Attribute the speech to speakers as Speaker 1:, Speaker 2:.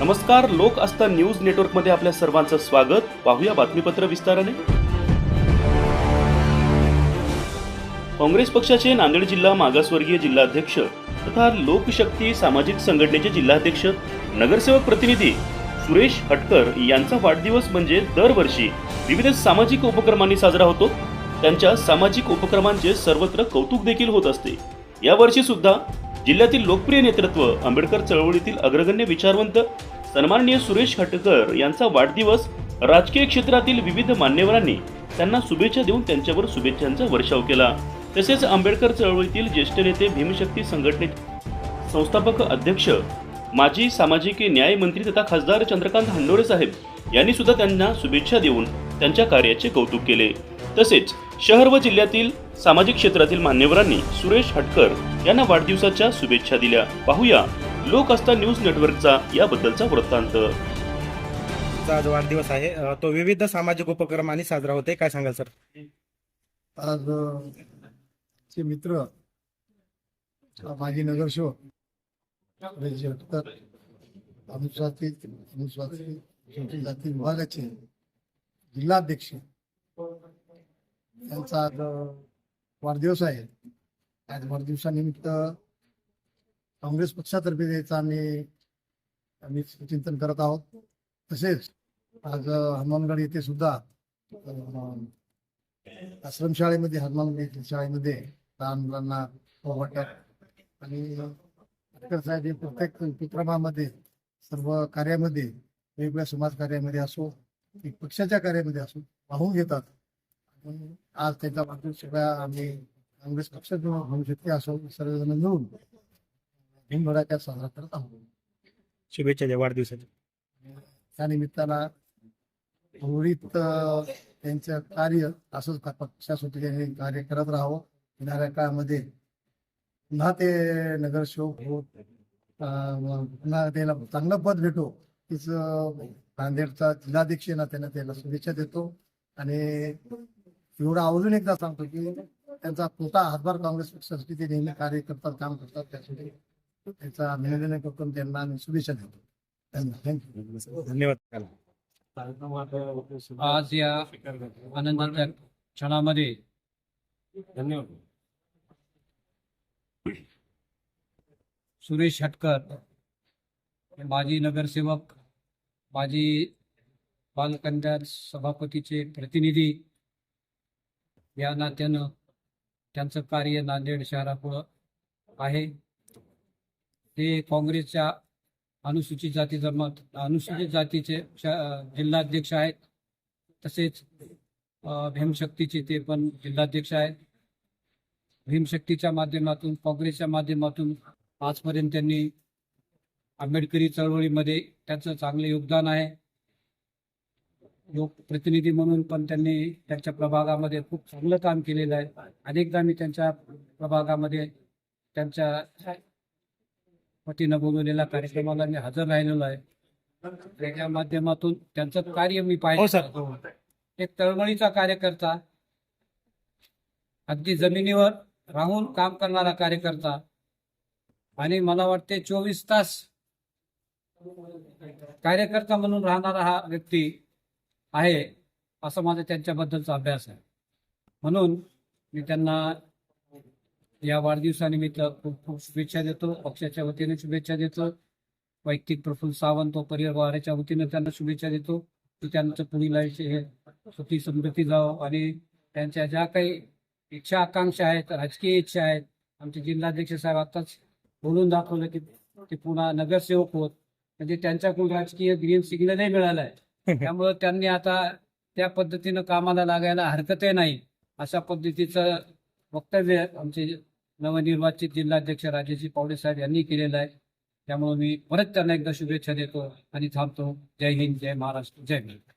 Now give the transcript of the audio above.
Speaker 1: नमस्कार लोक आस्था न्यूज नेटवर्कमध्ये आपल्या सर्वांचं स्वागत. पाहूया बातमीपत्र विस्ताराने. काँग्रेस पक्षाचे नांदेड जिल्हा मागासवर्गीय जिल्हाध्यक्ष तथा लोकशक्ती सामाजिक संघटनेचे जिल्हाध्यक्ष नगरसेवक प्रतिनिधी सुरेश हटकर यांचा वाढदिवस म्हणजे दरवर्षी विविध सामाजिक उपक्रमांनी साजरा होतो. त्यांच्या सामाजिक उपक्रमांचे सर्वत्र कौतुक देखील होत असते. यावर्षी सुद्धा जिल्ह्यातील लोकप्रिय नेतृत्व आंबेडकर चळवळीतील अग्रगण्य विचारवंत सन्माननीय सुरेश हटकर यांचा वाढदिवस राजकीय क्षेत्रातील विविध मान्यवरांनी त्यांना शुभेच्छा देऊन त्यांच्यावर शुभेच्छांचा वर्षाव केला. तसेच आंबेडकर चळवळीतील ज्येष्ठ नेते भीमशक्ती संघटने संस्थापक अध्यक्ष माजी सामाजिक न्याय मंत्री तथा खासदार चंद्रकांत हंडोरे साहेब यांनी सुद्धा त्यांना शुभेच्छा देऊन त्यांच्या कार्याचे कौतुक केले. तसेच शहर व जिल्ह्यातील सामाजिक क्षेत्रातील मान्यवरांनी सुरेश हटकर यांना वाढदिवसाच्या शुभेच्छा दिल्या. पाहूया लोक आस्था न्यूज नेटवर्कचा याबद्दलचा वृत्तांत.
Speaker 2: आज वाढदिवस आहे अ, तो विविध सामाजिक उपक्रमांनी साजरा होते काय सांगाल सर?
Speaker 3: आज अ, चे मित्र अ, माजी नगरसेवक सुरेश हटकर अनुसूचित अनुसूचित अनुसूचित जाती विभागाचे जिल्हाध्यक्ष यांचा आज अ, वाढदिवस आहे. आज वाढदिवसानिमित्त काँग्रेस पक्षातर्फे द्यायचं आम्ही आम्ही चिंतन करत आहोत. तसेच आज हनुमानगड येथे सुद्धा आश्रमशाळेमध्ये हनुमानगड येथील शाळेमध्ये लहान मुलांना वाटप आणि साहेब हे प्रत्येक उपक्रमामध्ये सर्व कार्यामध्ये वेगवेगळ्या समाज कार्यामध्ये असो पक्षाच्या कार्यामध्ये असो पाहून घेतात. आज त्यांचा वाढदिवस सगळ्या आम्ही काँग्रेस पक्षातून भविष्यती असो सर्वजण मिळून भीमभडाक्यात साजरा करत आहोत.
Speaker 2: शुभेच्छा द्या वाढदिवसाच्या.
Speaker 3: त्या निमित्तानं उर्वरित त्यांचं कार्य असंच त्यांनी कार्य करत राहावं. येणाऱ्या काळामध्ये पुन्हा ते नगरसेवक होत पुन्हा त्याला चांगलं पद भेटो. तीच नांदेडचा जिल्हाध्यक्ष ना त्यांना त्याला शुभेच्छा देतो. आणि एवढं आवर्जून एकदा सांगतो की त्यांचा मोठा हातभार काँग्रेस पक्षासाठी ते नेहमी कार्य करतात काम करतात त्यासाठी त्याचा अभिनंदन करतो आणि त्यांना आम्ही शुभेच्छा देतो. त्यांना थँक्यू
Speaker 2: धन्यवाद.
Speaker 4: आज या आनंदाच्या क्षणामध्ये
Speaker 2: धन्यवाद.
Speaker 4: सुरेश हटकर माजी नगरसेवक माजी बालकल्याण सभापतीचे प्रतिनिधी या नात्यानं त्यांचं कार्य नांदेड शहरापुढं आहे. ते काँग्रेसच्या अनुसूचित जाती जमात अनुसूचित जातीचे श- जिल्हाध्यक्ष आहेत. तसेच भीमशक्तीचे ते पण जिल्हाध्यक्ष आहेत. भीमशक्तीच्या माध्यमातून काँग्रेसच्या माध्यमातून आजपर्यंत त्यांनी आंबेडकरी चळवळीमध्ये त्यांचं चांगलं योगदान आहे. लोकप्रतिनिधी म्हणून पण त्यांनी त्यांच्या प्रभागामध्ये खूप चांगलं काम केलेलं आहे. अनेकदा मी त्यांच्या प्रभागामध्ये त्यांच्या वतीनं बोलवलेल्या कार्यक्रमाला मी हजर राहिलेलो आहे. त्याच्या माध्यमातून त्यांचं कार्य मी
Speaker 2: हो
Speaker 4: पाहिलं
Speaker 2: सर.
Speaker 4: एक तळमळीचा कार्यकर्ता अगदी जमिनीवर राहून काम करणारा कार्यकर्ता आणि मला वाटते चोवीस तास कार्यकर्ता म्हणून राहणारा हा व्यक्ती आहे असं माझा त्यांच्याबद्दलचा अभ्यास आहे. म्हणून मी त्यांना या वाढदिवसानिमित्त खूप खूप शुभेच्छा देतो. पक्षाच्या वतीने शुभेच्छा देतो. वैयक्तिक प्रफुल्ल सावंत व परिवाराच्या वतीने त्यांना शुभेच्छा देतो. की त्यांचं पुढील आयुष्य हे सुखी समृद्धी जावं आणि त्यांच्या ज्या काही इच्छा आकांक्षा आहेत राजकीय इच्छा आहेत आमचे जिल्हाध्यक्ष साहेब आताच बोलून दाखवलं की ते पुन्हा नगरसेवक होत. म्हणजे त्यांच्याकडून राजकीय ग्रीन सिग्नलही मिळाला आहे. त्यामुळं त्यांनी आता त्या पद्धतीनं कामाला लागायला हरकतही नाही. अशा पद्धतीचं वक्तव्य आमचे नवनिर्वाचित जिल्हाध्यक्ष राजेजी पावडे साहेब यांनी केलेलं आहे. त्यामुळे मी परत त्यांना एकदा शुभेच्छा देतो आणि थांबतो. जय हिंद जय महाराष्ट्र जय भारत.